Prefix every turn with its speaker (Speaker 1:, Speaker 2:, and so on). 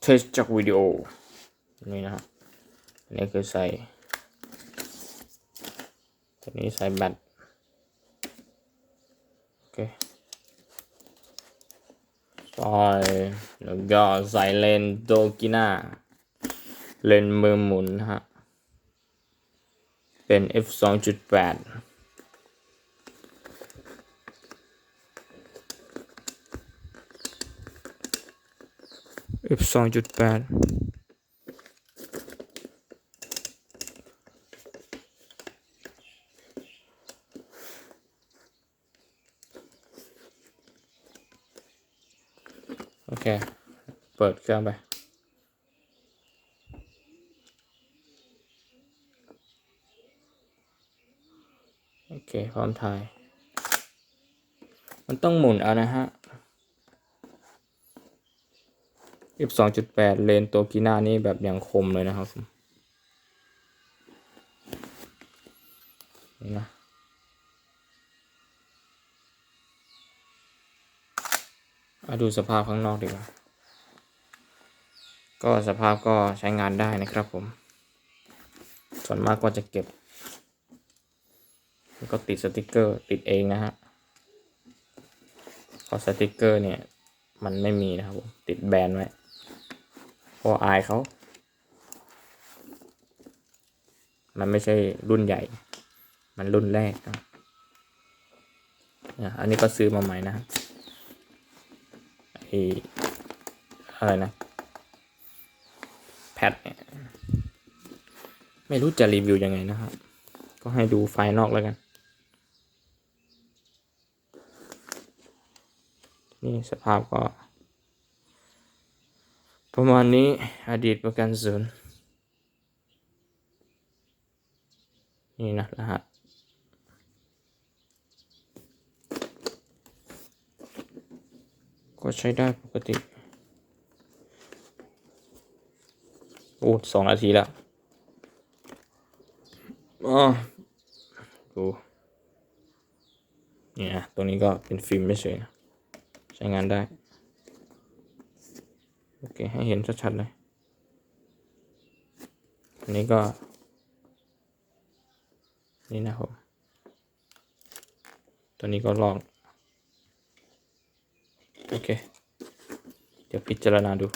Speaker 1: เทสจากวิดีโอ นี่นะครับอันนี้คือใส่ตัวนี้ใส่แบตโอเคใส่แล้วก็ใส่เลนโดกิน่าเลนมือหมุนนะฮะเป็น f 2.8 f 2.8โอเค เปิดเครื่องไปโอเค พร้อมถ่าย มันต้องหมุนเอานะฮะ f 2.8เลนตัวกีน่านี่แบบอย่างคมเลยนะครับผมนี่นะมาดูสภาพข้างนอกดีกว่า ก็สภาพก็ใช้งานได้นะครับผม ส่วนมากก็จะเก็บ แล้วก็ติดสติกเกอร์ติดเองนะฮะเพราะสติกเกอร์เนี่ย มันไม่มีนะครับผม ติดแบนไว้ พราะอายเขา มันไม่ใช่รุ่นใหญ่ มันรุ่นแรกนะอันนี้ก็ซื้อมาใหม่นะฮะไออะไรนะ แพดเนี่ยไม่รู้จะรีวิวยังไงนะครับ ก็ให้ดูไฟล์นอกแล้วกัน นี่สภาพก็ ประมาณนี้อดีตประกันศูนย์นี่นะรหัส ก็ใช้ได้ปกติ โอ้สองนาทีแล้วอ๋อดูเนี่ยนะตรงนี้ก็เป็นฟิล์มไม่เฉยนะ ใช้งานได้ โอเค ให้เห็นชัดๆเลย อันนี้ก็ นี่นะครับ ตัวนี้ก็ลอกโอเค เดี๋ยวพิจารณาดู